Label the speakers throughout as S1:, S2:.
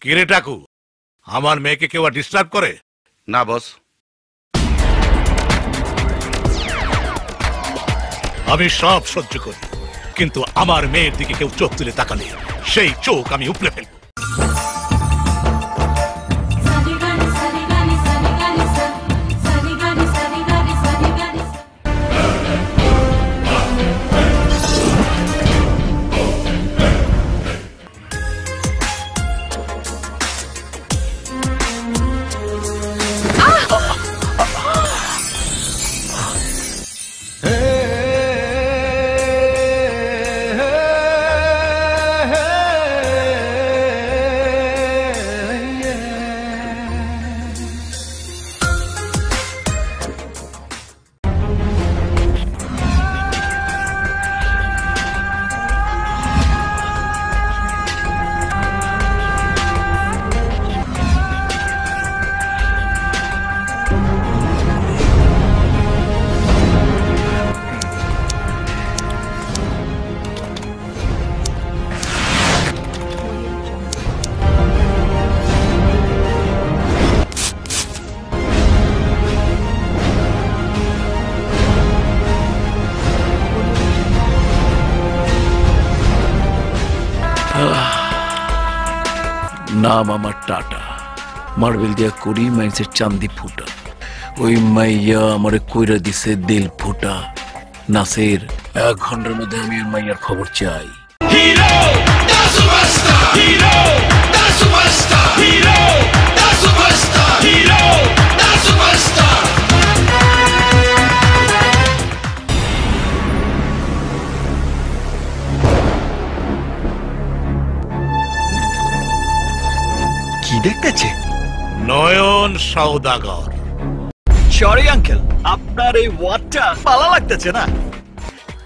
S1: কিরে টাকু আমার মেয়েকে কেউ ডিস্টার্ব করে?
S2: না বস
S1: আমি সব সহ্য করি কিন্তু আমার মেয়ের দিকে কেউ চোখ তুলে তাকালে সেই চোখ আমি উপড়ে ফেলব।
S3: নাম আমার টাটা। মার্বেল দিয়া করি মাইন্সের চান্দি ফুটা। ওই মাইয়া আমার কইরা দিছে দিল ফুটা। নাসের, এক ঘণ্টার মধ্যে আমি ওই মাইয়ার খবর চাই।
S4: কি দেখতেছে?
S1: নয়ন সৌদাগর
S4: সরি আঙ্কেল আপনার এই ওয়ার্ডটা পালা লাগতেছে না?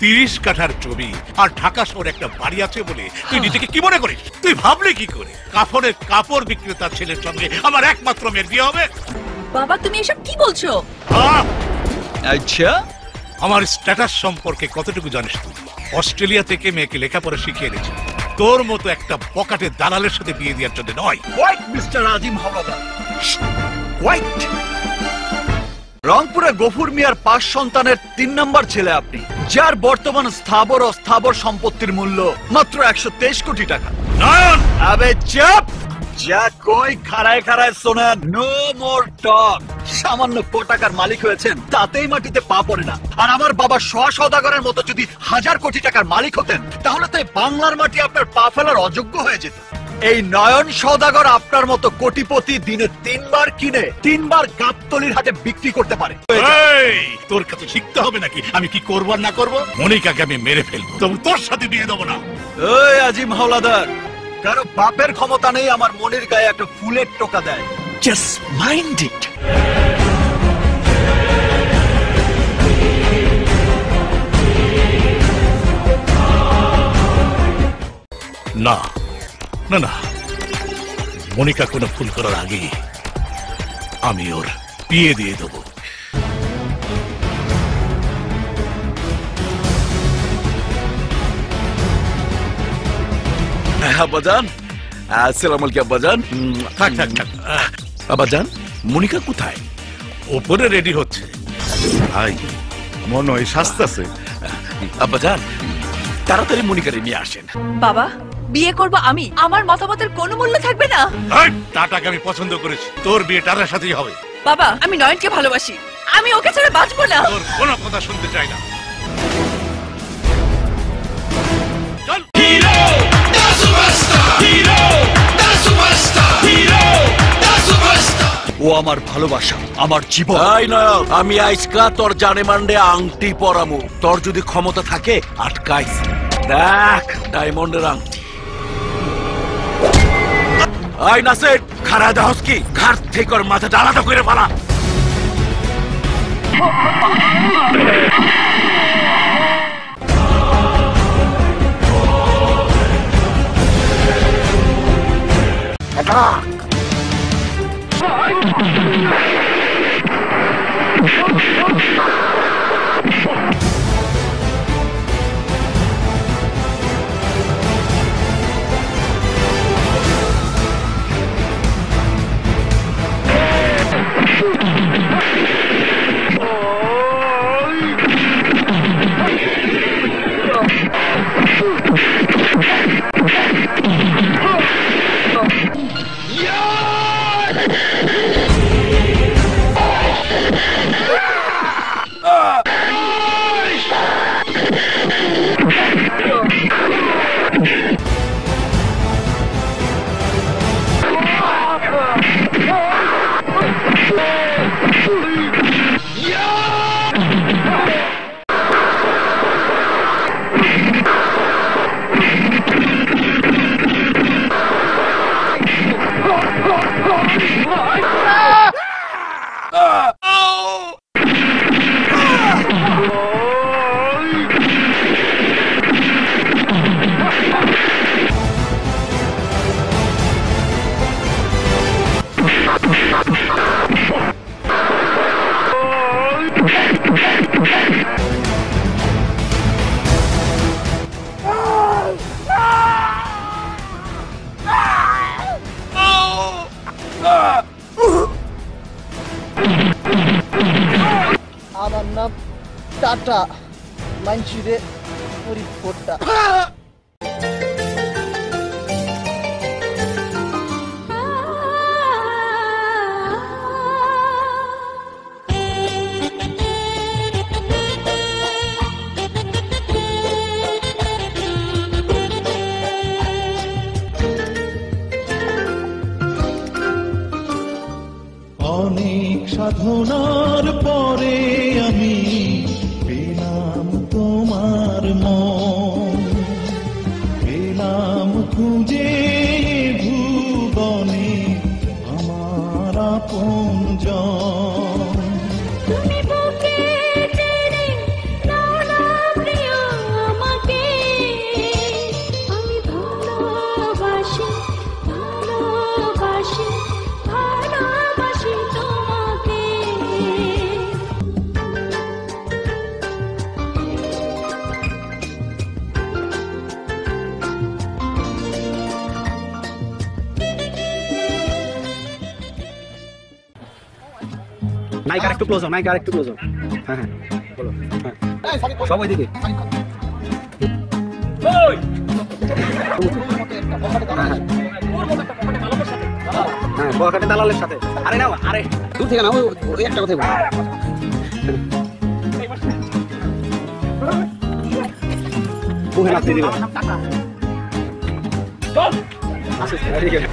S1: তিরিশ কাঠার জমি আর ঢাকা শহরে একটা বাড়ি আছে বলে তুই নিজেকে কি মনে করিস? তুই ভাবলে কি করে? কাপড়ের কাপড় বিক্রেতার ছেলের সঙ্গে আমার একমাত্র মেয়ের বিয়ে হবে?
S5: বাবা তুমি এসব কি বলছো!
S4: আচ্ছা।
S1: আমার স্ট্যাটাস সম্পর্কে কতটুকু জানিস তুই? অস্ট্রেলিয়া থেকে মেয়েকে লেখাপড়া শিখিয়ে এনেছি। তোর মতো একটা পকেটে দালালের সাথে বিয়ে দেওয়ার জন্য নয়।
S4: White mister Azim Howlader white রংপুরে গফুর মিয়ার পাঁচ সন্তানের তিন নম্বর ছেলে আপনি। যার বর্তমান স্থাবর ও স্থাবর সম্পত্তির মূল্য মাত্র একশো তেইশ কোটি টাকা।
S1: নয়ন!
S4: আবে চাপ! যা কই খাড়ায় খাড়ায় শোনেন নো মোর টক সামান্য কো মালিক হয়েছেন তাতেই মাটিতে পা পড়ে না। আর আমার বাবা সোয়া সদাগরের মতো যদি হাজার কোটি টাকার মালিক হতেন তাহলে তো বাংলার মাটি আপনার পা ফেলার অযোগ্য হয়ে যেত। এই নয়ন সদাগর আপনার মতো কোটিপতি দিনে তিনবার কিনে তিনবার গাবতলির হাতে বিক্রি করতে পারে।
S1: তোর কাছে শিখতে হবে নাকি? আমি কি করব না করব? মনিকাকে আমি মেরে ফেলব। তবু তোর সাথে বিয়ে দেবো না।
S4: আজিম হাওলাদার কারও বাপের ক্ষমতা নেই আমার মনির গায়ে একটা ফুলের টোকা দেয়। জাস্ট মাইন্ড ইট
S1: না না না। মনিকা কোনো ভুল করার আগে আমি ওর বিয়ে দিয়ে দেবো।
S3: আব্বাজান। আসসালাম আলাইকুম আব্বাজান।
S1: থাক থাক থাক।
S3: আব্বাজান মনিকা কোথায়?
S1: ওপরে রেডি হচ্ছে।
S2: ভাই মনে হয়
S3: আব্বাজান তাড়াতাড়ি মনিকারে নিয়ে আসেন।
S5: বাবা বিয়ে করব আমি। আমার মতামতের কোনো মূল্য থাকবে না।
S1: টাটাকে আমি পছন্দ করেছি। তোর বিয়ে টাটার সাথেই হবে।
S5: বাবা আমি নয়নকে ভালোবাসি। আমি ওকে ছাড়া বাঁচবো না।
S1: তোর কোনো কথা শুনতে চাই না।
S4: ও আমার ভালোবাসা আমার জীবন।
S3: এই নয় আমি আইসকা তোর জানে মান্ডে আংটি পরামু। তোর যদি ক্ষমতা থাকে আটকাইস দেখ ডায়মন্ডের আংটি। আই নাসের খারা দাহস কি? ঘাট থেকে ওর মাথাটা আলাদা করে ফেলা। attack!
S6: টাটা মানসিরে পুরি ফোটা
S7: অনেক সাধনার পরে আমি
S8: মাইক আর একটু ক্লোজ মাইক আর একটু ক্লোজ হ্যাঁ হ্যাঁ বলো হ্যাঁ। সব ওইদিকে হ্যাঁ হ্যাঁ। হ্যাঁ দালালের সাথে। আরে না আরে। দূর থেকে না ওই ওই একটা কথাই বলো। ঠিক আছে